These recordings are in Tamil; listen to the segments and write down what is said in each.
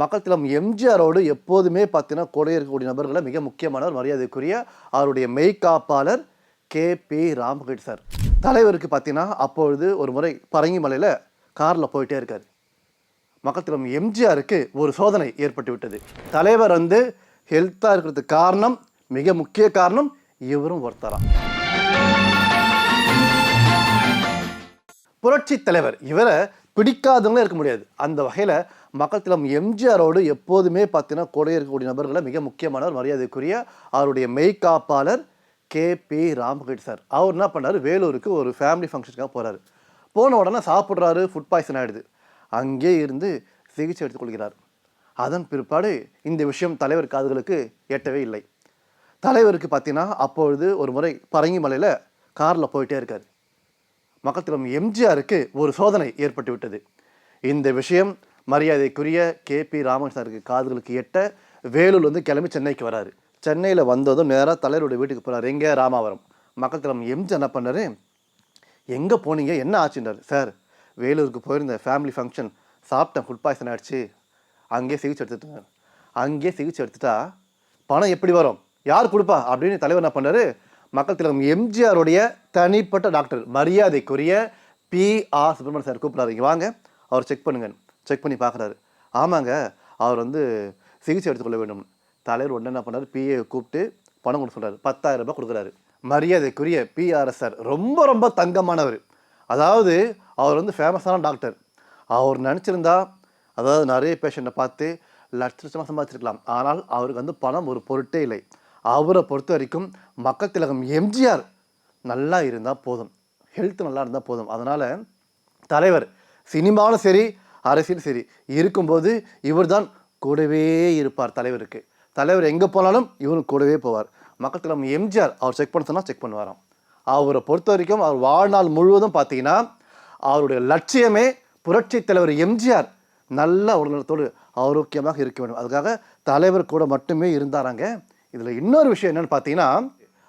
மக்கள் திலம் எம்ஜிஆரோடு எப்போதுமே பார்த்தீங்கன்னா கூட இருக்கக்கூடிய நபர்களை மிக முக்கியமானவர் மரியாதைக்குரிய அவருடைய மெய்காப்பாளர் கே. பி. ராம்கிட் சார். தலைவருக்கு பார்த்தீங்கன்னா அப்பொழுது ஒரு முறை பரங்கிமலையில் காரில் போயிட்டே இருக்கார். மக்கள் திலம் எம்ஜிஆருக்கு ஒரு சோதனை ஏற்பட்டு விட்டது. தலைவர் வந்து ஹெல்த்தாக இருக்கிறதுக்கு காரணம் மிக முக்கிய காரணம் இவரும் ஒருத்தரா புரட்சி தலைவர் இவரை பிடிக்காதவங்களே இருக்க முடியாது. அந்த வகையில் மக்கள் திலம் எம்ஜிஆரோடு எப்போதுமே பார்த்தீங்கன்னா கூட இருக்கக்கூடிய நபர்களை மிக முக்கியமானவர் மரியாதைக்குரிய அவருடைய மெய்காப்பாளர் கே. பி. ராமகிருஷ்ணன் சார். அவர் என்ன பண்ணார்? வேலூருக்கு ஒரு ஃபேமிலி ஃபங்க்ஷனுக்காக போகிறாரு போன உடனே சாப்பிட்றாரு ஃபுட் பாய்சன் ஆகிடுது அங்கே இருந்து சிகிச்சை எடுத்துக்கொள்கிறார் அதன் பிற்பாடு இந்த விஷயம் தலைவர் காதுகளுக்கு எட்டவே இல்லை. தலைவருக்கு பார்த்தீங்கன்னா அப்பொழுது ஒரு முறை பரங்கிமலையில் காரில் போயிட்டே இருக்கார். மக்கத்திலும் எம்ஜிஆருக்கு ஒரு சோதனை ஏற்பட்டுவிட்டது. இந்த விஷயம் மரியாதைக்குரிய கே பி ராமகிருஷ்ணருக்கு காதுகளுக்கு எட்ட வேலூர் வந்து கிளம்பி சென்னைக்கு வராரு. சென்னையில் வந்ததும் நேராக தலைவருடைய வீட்டுக்கு போகிறார் எங்கே? ராமாவரம். மக்கள் எம்ஜி என்ன பண்ணாரு? எங்கே போனீங்க? என்ன ஆச்சுன்றார். சார் வேலூருக்கு போயிருந்த ஃபேமிலி ஃபங்க்ஷன் சாப்பிட்டேன் ஃபுட் பாய்சன் ஆகிடுச்சு அங்கேயே சிகிச்சை எடுத்துட்டேன் அங்கேயே சிகிச்சை எடுத்துட்டா பணம் எப்படி வரும்? யார் கொடுப்பா? அப்படின்னு தலைவர் என்ன பண்ணார்? மக்கள் திலகம் எம்ஜிஆருடைய தனிப்பட்ட டாக்டர் மரியாதைக்குரிய பி ஆர் சுப்பிரமணியன் சார் கூப்பிட்றாரு. வாங்க. அவர் செக் பண்ணுங்க. செக் பண்ணி பார்க்குறாரு. ஆமாங்க. அவர் வந்து சிகிச்சை எடுத்துக்கொள்ள வேண்டும். தலைவர் உடனே என்ன பண்ணார்? பிஏ கூப்பிட்டு பணம் கொடுக்க சொல்கிறார் பத்தாயிரம் ரூபாய் கொடுக்குறாரு. மரியாதைக்குரிய பிஆர்எஸ் சார். ரொம்ப ரொம்ப தங்கமானவர். அதாவது அவர் வந்து ஃபேமஸான டாக்டர். அவர் நினச்சிருந்தா அதாவது நிறைய பேஷண்ட்டை பார்த்து லட்ச லட்சமாக சம்பாதிச்சிருக்கலாம். ஆனால் அவருக்கு வந்து பணம் ஒரு பொருட்டே இல்லை. அவரை பொறுத்த வரைக்கும் மக்கள் திலகம் எம்ஜிஆர் நல்லா இருந்தால் போதும். ஹெல்த் நல்லா இருந்தால் போதும். அதனால் தலைவர் சினிமாவும் சரி அரசியலும் சரி இருக்கும்போது இவர்தான் கூடவே இருப்பார் தலைவருக்கு. தலைவர் எங்கே போனாலும் இவரும் கூடவே போவார். மக்கள் திலகம் எம்ஜிஆர் அவர் செக் பண்ண சொன்னால் செக் பண்ணுவாராம். அவரை பொறுத்த வரைக்கும் அவர் வாழ்நாள் முழுவதும் பார்த்தீங்கன்னா அவருடைய லட்சியமே புரட்சி தலைவர் எம்ஜிஆர் நல்ல உடல்நலத்தோடு ஆரோக்கியமாக இருக்க வேண்டும். அதுக்காக தலைவர் கூட மட்டுமே இருந்தாராங்க. இதில் இன்னொரு விஷயம் என்னென்னு பார்த்தீங்கன்னா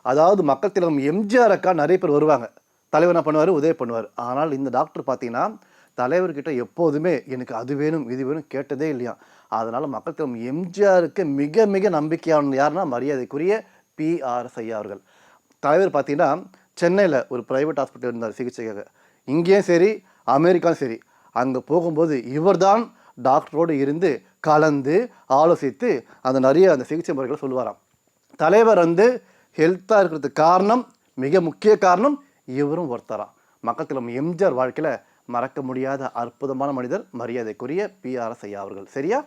அதாவது மக்கள் திலகம் எம்ஜிஆருக்கா நிறைய பேர் வருவாங்க. தலைவர் என்ன பண்ணுவார்? உதவி பண்ணுவார். ஆனால் இந்த டாக்டர் பார்த்தீங்கன்னா தலைவர்கிட்ட எப்போதுமே எனக்கு அது வேணும் இது வேணும் கேட்டதே இல்லையா? அதனால் மக்கள் திலகம் எம்ஜிஆருக்கு மிக மிக நம்பிக்கையான யாருன்னா மரியாதைக்குரிய பிஆர்எஸ் ஐயா அவர்கள். தலைவர் பார்த்தீங்கன்னா சென்னையில் ஒரு ப்ரைவேட் ஹாஸ்பிட்டல் இருந்தார் சிகிச்சைக்காக. இங்கேயும் சரி அமெரிக்காவும் சரி. அங்கே போகும்போது இவர்தான் டாக்டரோடு இருந்து கலந்து ஆலோசித்து அந்த நிறைய அந்த சிகிச்சை முறைகளை சொல்லுவாராம். தலைவர் வந்து ஹெல்த்தாக இருக்கிறதுக்கு காரணம் மிக முக்கிய காரணம் இவரும் ஒருத்தராம் மக்கள் எம்ஜிஆர் வாழ்க்கையில் மறக்க முடியாத அற்புதமான மனிதர் மரியாதைக்குரிய பிஆர்எஸ் ஐயா அவர்கள். சரியா?